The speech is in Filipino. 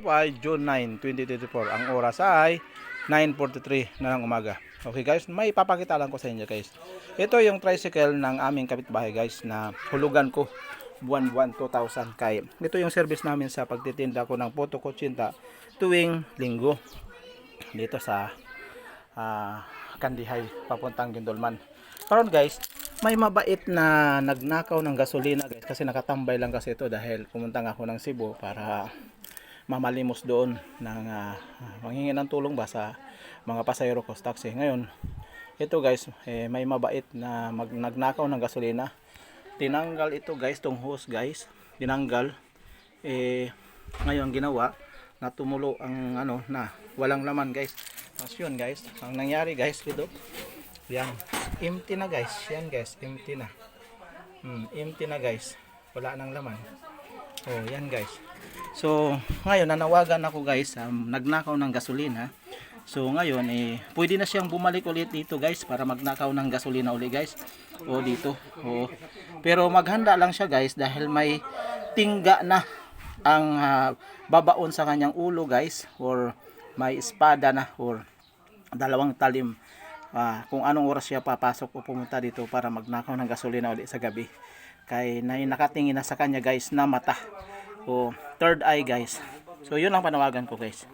ay June 9, 2024. Ang oras ay 9.43 na ng umaga. Okay guys, may papakita lang ko sa inyo guys. Ito yung tricycle ng aming kapitbahay guys na hulugan ko buwan-buwan 2,000 kay. Ito yung service namin sa pagtitinda ko ng Puto Kutsinta tuwing linggo dito sa ah, Kandihay papuntang Gindolman. Karon guys, may mabait na nagnakaw ng gasolina guys kasi nakatambay lang kasi ito dahil pumunta ako ng Cebu para mamalimos doon ng uh, manghingi ng tulong ba sa mga pasahero ko taxi. Ngayon, ito guys, eh, may mabait na mag, nagnakaw ng gasolina. Tinanggal ito guys, tong hose guys. Tinanggal. Eh, ngayon ginawa na tumulo ang ano na walang laman guys. Tapos yun guys, ang nangyari guys ito. Yan, empty na guys. Yan guys, empty na. Hmm, empty na guys. Wala nang laman. Oh, yan guys. So, ngayon nanawagan ako guys, um, nagnakaw ng gasolina. So, ngayon eh pwede na siyang bumalik ulit dito guys para magnakaw ng gasolina ulit guys. O dito. O. Pero maghanda lang siya guys dahil may tingga na ang ah, babaon sa kanyang ulo guys or may espada na or dalawang talim Ah, kung anong oras siya papasok o pumunta dito para magnakaw ng gasolina ulit sa gabi kay na nakatingin na sa kanya guys na mata o third eye guys. So yun ang panawagan ko guys